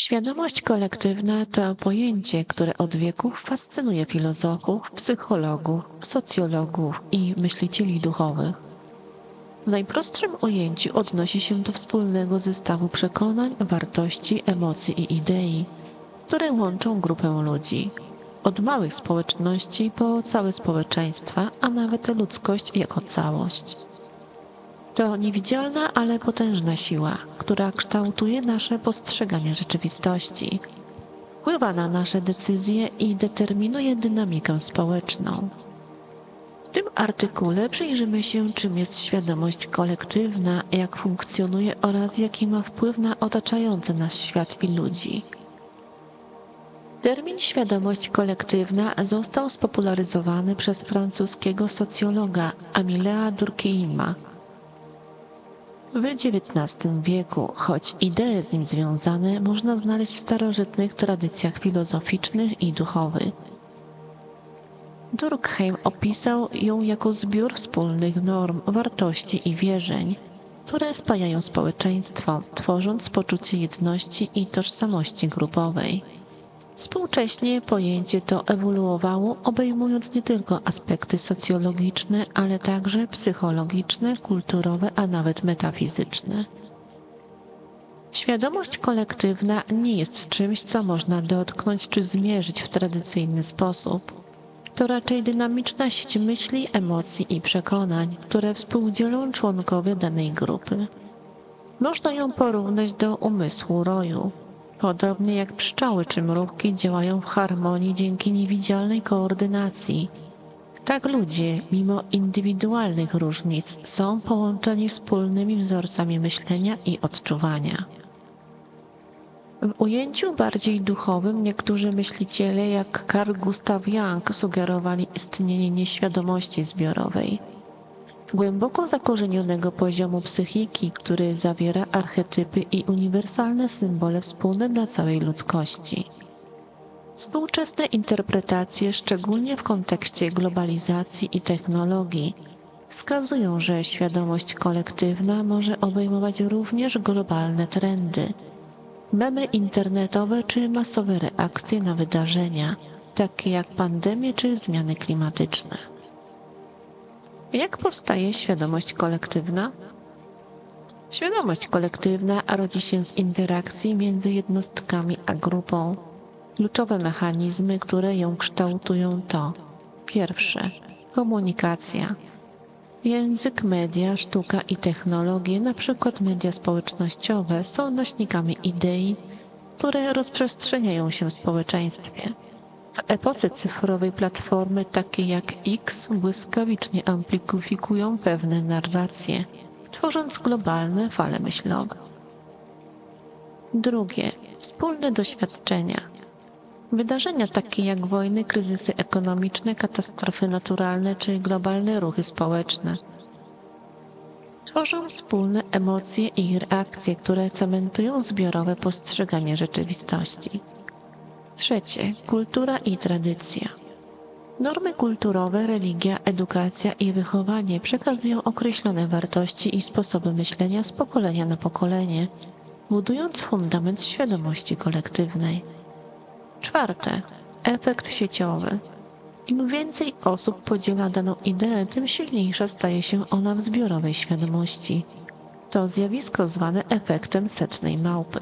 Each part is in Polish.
Świadomość kolektywna to pojęcie, które od wieków fascynuje filozofów, psychologów, socjologów i myślicieli duchowych. W najprostszym ujęciu odnosi się do wspólnego zestawu przekonań, wartości, emocji i idei, które łączą grupę ludzi. Od małych społeczności po całe społeczeństwa, a nawet ludzkość jako całość. To niewidzialna, ale potężna siła, która kształtuje nasze postrzeganie rzeczywistości, wpływa na nasze decyzje i determinuje dynamikę społeczną. W tym artykule przyjrzymy się, czym jest świadomość kolektywna, jak funkcjonuje oraz jaki ma wpływ na otaczający nas świat i ludzi. Termin świadomość kolektywna został spopularyzowany przez francuskiego socjologa Amilea Durkheima w XIX wieku, choć idee z nim związane można znaleźć w starożytnych tradycjach filozoficznych i duchowych. Durkheim opisał ją jako zbiór wspólnych norm, wartości i wierzeń, które spajają społeczeństwo, tworząc poczucie jedności i tożsamości grupowej. Współcześnie pojęcie to ewoluowało, obejmując nie tylko aspekty socjologiczne, ale także psychologiczne, kulturowe, a nawet metafizyczne. Świadomość kolektywna nie jest czymś, co można dotknąć czy zmierzyć w tradycyjny sposób. To raczej dynamiczna sieć myśli, emocji i przekonań, które współdzielą członkowie danej grupy. Można ją porównać do umysłu roju, Podobnie jak pszczoły czy mrówki działają w harmonii dzięki niewidzialnej koordynacji, tak ludzie, mimo indywidualnych różnic, są połączeni wspólnymi wzorcami myślenia i odczuwania. W ujęciu bardziej duchowym niektórzy myśliciele jak Carl Gustav Jung sugerowali istnienie nieświadomości zbiorowej głęboko zakorzenionego poziomu psychiki, który zawiera archetypy i uniwersalne symbole wspólne dla całej ludzkości. Współczesne interpretacje, szczególnie w kontekście globalizacji i technologii, wskazują, że świadomość kolektywna może obejmować również globalne trendy, memy internetowe czy masowe reakcje na wydarzenia, takie jak pandemie czy zmiany klimatyczne. Jak powstaje świadomość kolektywna? Świadomość kolektywna rodzi się z interakcji między jednostkami a grupą. Kluczowe mechanizmy, które ją kształtują to pierwsze komunikacja. Język, media, sztuka i technologie, np. media społecznościowe, są nośnikami idei, które rozprzestrzeniają się w społeczeństwie. Epoce cyfrowej platformy takie jak X błyskawicznie amplifikują pewne narracje, tworząc globalne fale myślowe. Drugie, wspólne doświadczenia. Wydarzenia takie jak wojny, kryzysy ekonomiczne, katastrofy naturalne czy globalne ruchy społeczne tworzą wspólne emocje i reakcje, które cementują zbiorowe postrzeganie rzeczywistości. Trzecie, kultura i tradycja. Normy kulturowe, religia, edukacja i wychowanie przekazują określone wartości i sposoby myślenia z pokolenia na pokolenie, budując fundament świadomości kolektywnej. Czwarte, efekt sieciowy. Im więcej osób podziela daną ideę, tym silniejsza staje się ona w zbiorowej świadomości. To zjawisko zwane efektem setnej małpy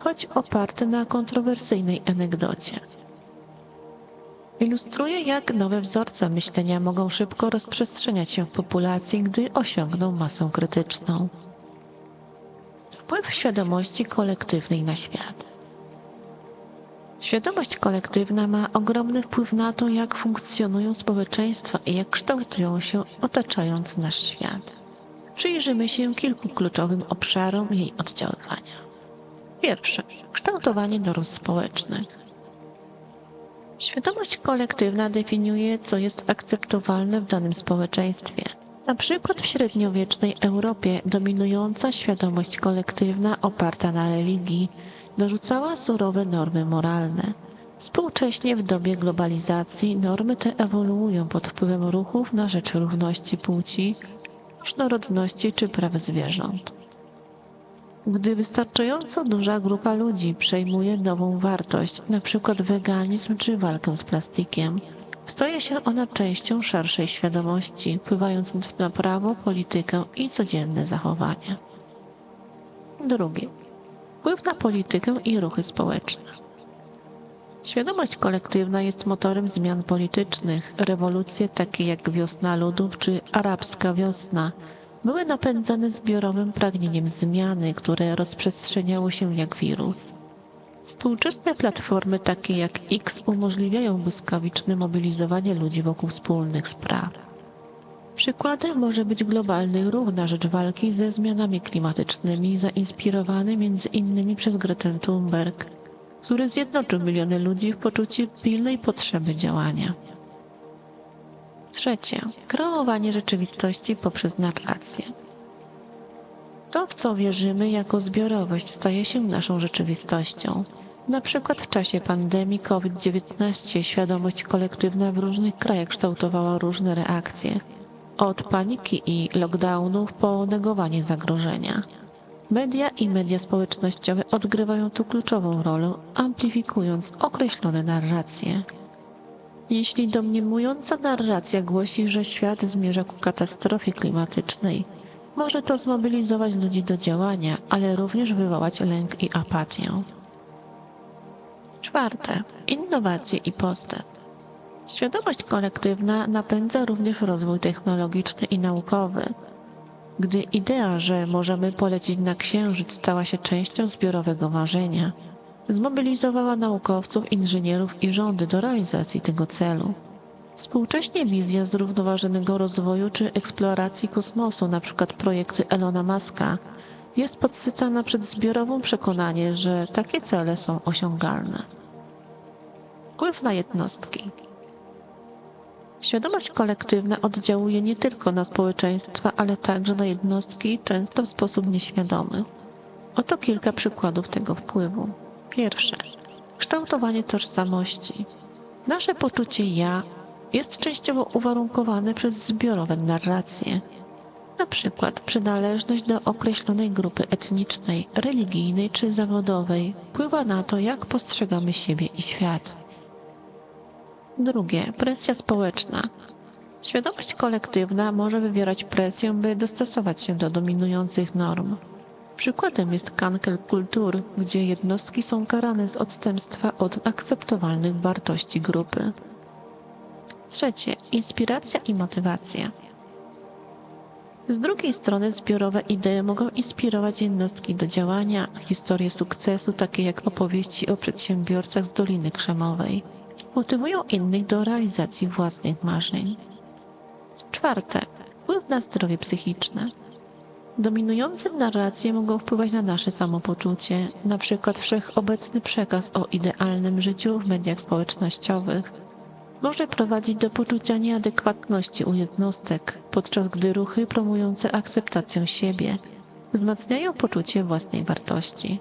choć oparte na kontrowersyjnej anegdocie. Ilustruje, jak nowe wzorce myślenia mogą szybko rozprzestrzeniać się w populacji, gdy osiągną masę krytyczną. Wpływ świadomości kolektywnej na świat. Świadomość kolektywna ma ogromny wpływ na to, jak funkcjonują społeczeństwa i jak kształtują się otaczając nasz świat. Przyjrzymy się kilku kluczowym obszarom jej oddziaływania. Pierwsze, kształtowanie norm społecznych. Świadomość kolektywna definiuje, co jest akceptowalne w danym społeczeństwie. Na przykład w średniowiecznej Europie dominująca świadomość kolektywna oparta na religii narzucała surowe normy moralne. Współcześnie w dobie globalizacji normy te ewoluują pod wpływem ruchów na rzecz równości płci, różnorodności czy praw zwierząt. Gdy wystarczająco duża grupa ludzi przejmuje nową wartość, np. weganizm czy walkę z plastikiem, staje się ona częścią szerszej świadomości, wpływając na prawo, politykę i codzienne zachowania. Drugie. Wpływ na politykę i ruchy społeczne. Świadomość kolektywna jest motorem zmian politycznych. Rewolucje takie jak wiosna ludów czy arabska wiosna były napędzane zbiorowym pragnieniem zmiany, które rozprzestrzeniało się jak wirus. Współczesne platformy takie jak X umożliwiają błyskawiczne mobilizowanie ludzi wokół wspólnych spraw. Przykładem może być globalny ruch na rzecz walki ze zmianami klimatycznymi, zainspirowany między innymi przez Gretę Thunberg, który zjednoczył miliony ludzi w poczuciu pilnej potrzeby działania. Trzecie. Kreowanie rzeczywistości poprzez narrację. To, w co wierzymy jako zbiorowość, staje się naszą rzeczywistością. Na przykład w czasie pandemii COVID-19 świadomość kolektywna w różnych krajach kształtowała różne reakcje. Od paniki i lockdownów po negowanie zagrożenia. Media i media społecznościowe odgrywają tu kluczową rolę, amplifikując określone narracje. Jeśli domniemująca narracja głosi, że świat zmierza ku katastrofie klimatycznej, może to zmobilizować ludzi do działania, ale również wywołać lęk i apatię. Czwarte. Innowacje i postęp. Świadomość kolektywna napędza również rozwój technologiczny i naukowy. Gdy idea, że możemy polecieć na Księżyc, stała się częścią zbiorowego marzenia, zmobilizowała naukowców, inżynierów i rządy do realizacji tego celu. Współcześnie wizja zrównoważonego rozwoju czy eksploracji kosmosu, np. projekty Elona Muska, jest podsycana przez zbiorową przekonanie, że takie cele są osiągalne. Wpływ na jednostki. Świadomość kolektywna oddziałuje nie tylko na społeczeństwa, ale także na jednostki, często w sposób nieświadomy. Oto kilka przykładów tego wpływu. Pierwsze. Kształtowanie tożsamości. Nasze poczucie ja jest częściowo uwarunkowane przez zbiorowe narracje. Na przykład przynależność do określonej grupy etnicznej, religijnej czy zawodowej wpływa na to, jak postrzegamy siebie i świat. Drugie, presja społeczna. Świadomość kolektywna może wywierać presję, by dostosować się do dominujących norm. Przykładem jest cancel kultur, gdzie jednostki są karane z odstępstwa od akceptowalnych wartości grupy. Trzecie, inspiracja i motywacja. Z drugiej strony zbiorowe idee mogą inspirować jednostki do działania, historie sukcesu, takie jak opowieści o przedsiębiorcach z Doliny Krzemowej, motywują innych do realizacji własnych marzeń. Czwarte, wpływ na zdrowie psychiczne. Dominujące narracje mogą wpływać na nasze samopoczucie, na przykład wszechobecny przekaz o idealnym życiu w mediach społecznościowych może prowadzić do poczucia nieadekwatności u jednostek, podczas gdy ruchy promujące akceptację siebie wzmacniają poczucie własnej wartości.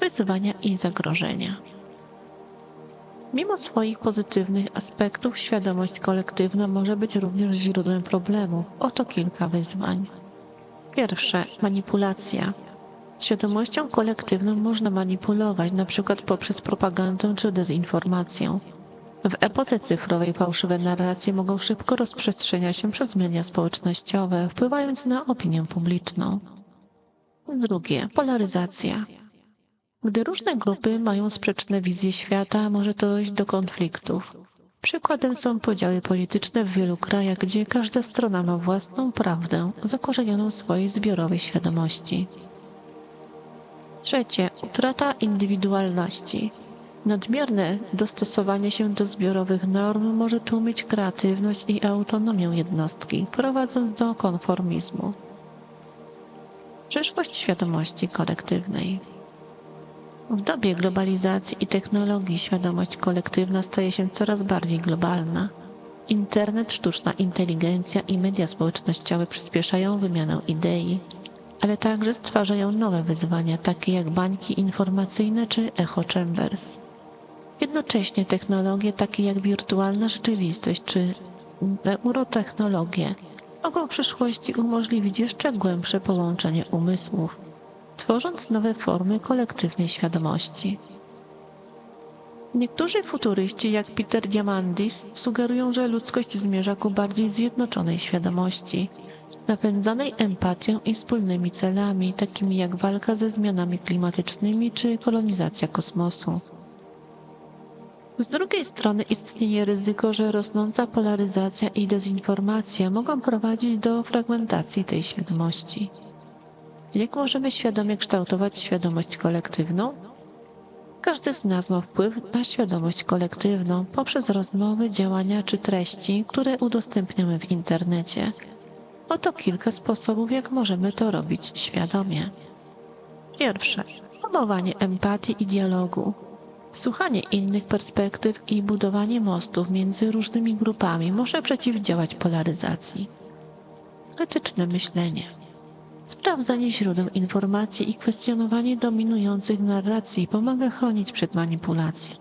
Wyzwania i zagrożenia. Mimo swoich pozytywnych aspektów, świadomość kolektywna może być również źródłem problemów. Oto kilka wyzwań. Pierwsze manipulacja. Świadomością kolektywną można manipulować, np. poprzez propagandę czy dezinformację. W epoce cyfrowej fałszywe narracje mogą szybko rozprzestrzeniać się przez media społecznościowe, wpływając na opinię publiczną. Drugie polaryzacja. Gdy różne grupy mają sprzeczne wizje świata, może dojść do konfliktów. Przykładem są podziały polityczne w wielu krajach, gdzie każda strona ma własną prawdę zakorzenioną w swojej zbiorowej świadomości. Trzecie, utrata indywidualności. Nadmierne dostosowanie się do zbiorowych norm może tłumić kreatywność i autonomię jednostki, prowadząc do konformizmu. Przyszłość świadomości kolektywnej. W dobie globalizacji i technologii świadomość kolektywna staje się coraz bardziej globalna. Internet, sztuczna inteligencja i media społecznościowe przyspieszają wymianę idei, ale także stwarzają nowe wyzwania, takie jak bańki informacyjne czy echo chambers. Jednocześnie technologie takie jak wirtualna rzeczywistość czy neurotechnologie mogą w przyszłości umożliwić jeszcze głębsze połączenie umysłów, tworząc nowe formy kolektywnej świadomości. Niektórzy futuryści, jak Peter Diamandis, sugerują, że ludzkość zmierza ku bardziej zjednoczonej świadomości, napędzanej empatią i wspólnymi celami, takimi jak walka ze zmianami klimatycznymi czy kolonizacja kosmosu. Z drugiej strony istnieje ryzyko, że rosnąca polaryzacja i dezinformacja mogą prowadzić do fragmentacji tej świadomości. Jak możemy świadomie kształtować świadomość kolektywną? Każdy z nas ma wpływ na świadomość kolektywną poprzez rozmowy, działania czy treści, które udostępniamy w internecie. Oto kilka sposobów, jak możemy to robić świadomie. Pierwsze. Promowanie empatii i dialogu. Słuchanie innych perspektyw i budowanie mostów między różnymi grupami może przeciwdziałać polaryzacji. Etyczne myślenie. Sprawdzanie źródeł informacji i kwestionowanie dominujących narracji pomaga chronić przed manipulacją.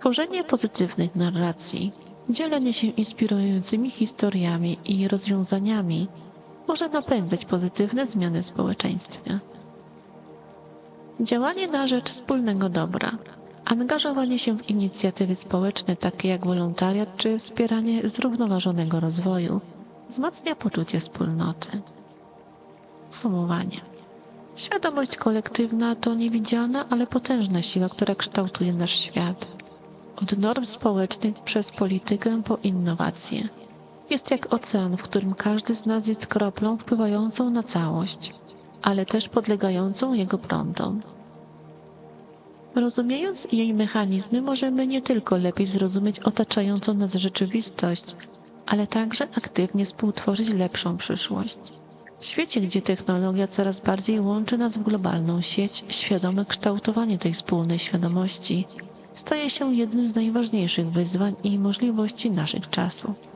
Tworzenie pozytywnych narracji, dzielenie się inspirującymi historiami i rozwiązaniami może napędzać pozytywne zmiany w społeczeństwie. Działanie na rzecz wspólnego dobra, angażowanie się w inicjatywy społeczne takie jak wolontariat czy wspieranie zrównoważonego rozwoju wzmacnia poczucie wspólnoty. Sumowanie. Świadomość kolektywna to niewidzialna, ale potężna siła, która kształtuje nasz świat. Od norm społecznych przez politykę po innowacje. Jest jak ocean, w którym każdy z nas jest kroplą wpływającą na całość, ale też podlegającą jego prądom. Rozumiejąc jej mechanizmy, możemy nie tylko lepiej zrozumieć otaczającą nas rzeczywistość, ale także aktywnie współtworzyć lepszą przyszłość. W świecie, gdzie technologia coraz bardziej łączy nas w globalną sieć, świadome kształtowanie tej wspólnej świadomości staje się jednym z najważniejszych wyzwań i możliwości naszych czasów.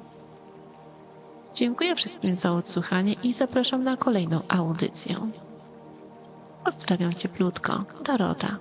Dziękuję wszystkim za odsłuchanie i zapraszam na kolejną audycję. Pozdrawiam cieplutko, Dorota.